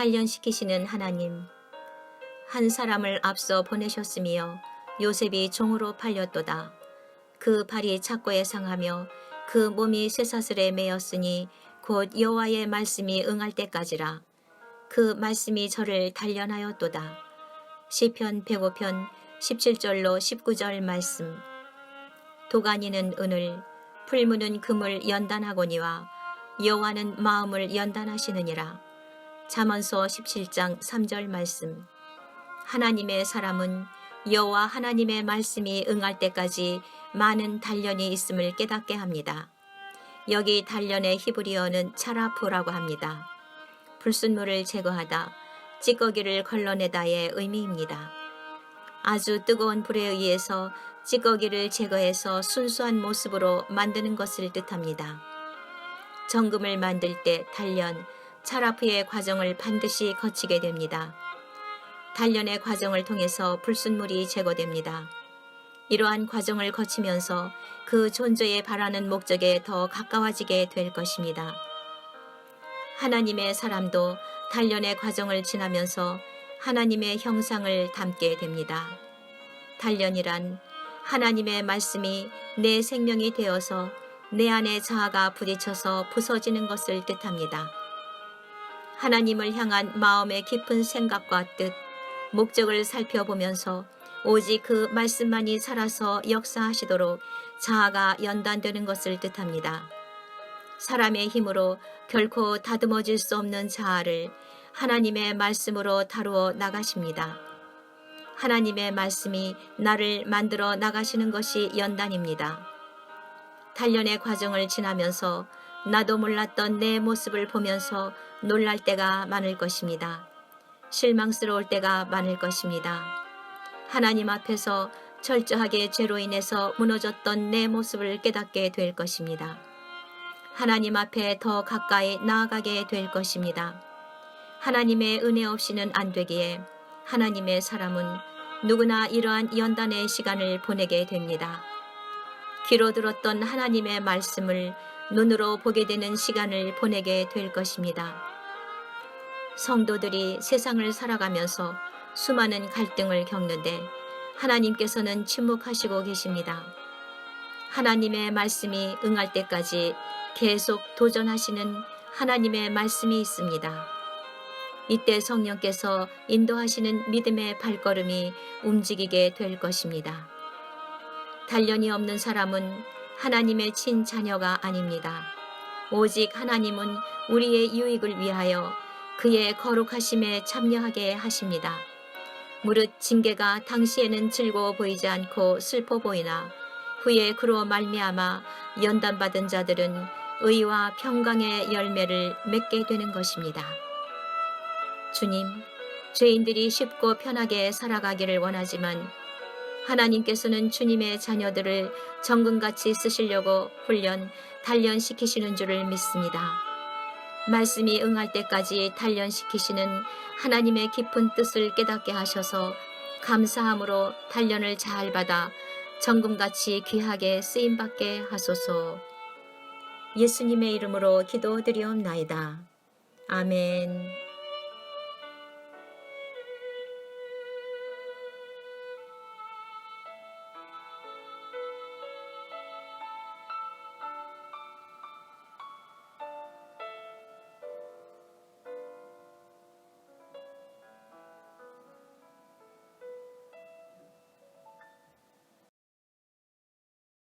단련시키시는 하나님. 한 사람을 앞서 보내셨으며 요셉이 종으로 팔렸도다. 그 발이 착고에 상하며 그 몸이 쇠사슬에 매였으니 곧 여호와의 말씀이 응할 때까지라. 그 말씀이 저를 단련하였도다. 시편 105편 17절로 19절 말씀. 도가니는 은을, 풀무는 금을 연단하거니와 여호와는 마음을 연단하시느니라. 잠언서 17장 3절 말씀. 하나님의 사람은 여호와 하나님의 말씀이 응할 때까지 많은 단련이 있음을 깨닫게 합니다. 여기 단련의 히브리어는 차라프라고 합니다. 불순물을 제거하다, 찌꺼기를 걸러내다의 의미입니다. 아주 뜨거운 불에 의해서 찌꺼기를 제거해서 순수한 모습으로 만드는 것을 뜻합니다. 정금을 만들 때 단련, 차라프의 과정을 반드시 거치게 됩니다. 단련의 과정을 통해서 불순물이 제거됩니다. 이러한 과정을 거치면서 그 존재에 바라는 목적에 더 가까워지게 될 것입니다. 하나님의 사람도 단련의 과정을 지나면서 하나님의 형상을 담게 됩니다. 단련이란 하나님의 말씀이 내 생명이 되어서 내 안의 자아가 부딪혀서 부서지는 것을 뜻합니다. 하나님을 향한 마음의 깊은 생각과 뜻, 목적을 살펴보면서 오직 그 말씀만이 살아서 역사하시도록 자아가 연단되는 것을 뜻합니다. 사람의 힘으로 결코 다듬어질 수 없는 자아를 하나님의 말씀으로 다루어 나가십니다. 하나님의 말씀이 나를 만들어 나가시는 것이 연단입니다. 단련의 과정을 지나면서 나도 몰랐던 내 모습을 보면서 놀랄 때가 많을 것입니다. 실망스러울 때가 많을 것입니다. 하나님 앞에서 철저하게 죄로 인해서 무너졌던 내 모습을 깨닫게 될 것입니다. 하나님 앞에 더 가까이 나아가게 될 것입니다. 하나님의 은혜 없이는 안 되기에 하나님의 사람은 누구나 이러한 연단의 시간을 보내게 됩니다. 귀로 들었던 하나님의 말씀을 눈으로 보게 되는 시간을 보내게 될 것입니다. 성도들이 세상을 살아가면서 수많은 갈등을 겪는데 하나님께서는 침묵하시고 계십니다. 하나님의 말씀이 응할 때까지 계속 도전하시는 하나님의 말씀이 있습니다. 이때 성령께서 인도하시는 믿음의 발걸음이 움직이게 될 것입니다. 단련이 없는 사람은 하나님의 친자녀가 아닙니다. 오직 하나님은 우리의 유익을 위하여 그의 거룩하심에 참여하게 하십니다. 무릇 징계가 당시에는 즐거워 보이지 않고 슬퍼 보이나 후에 그로 말미암아 연단받은 자들은 의와 평강의 열매를 맺게 되는 것입니다. 주님, 죄인들이 쉽고 편하게 살아가기를 원하지만 하나님께서는 주님의 자녀들을 정금같이 쓰시려고 훈련, 단련시키시는 줄을 믿습니다. 말씀이 응할 때까지 단련시키시는 하나님의 깊은 뜻을 깨닫게 하셔서 감사함으로 단련을 잘 받아 정금같이 귀하게 쓰임받게 하소서. 예수님의 이름으로 기도드리옵나이다. 아멘.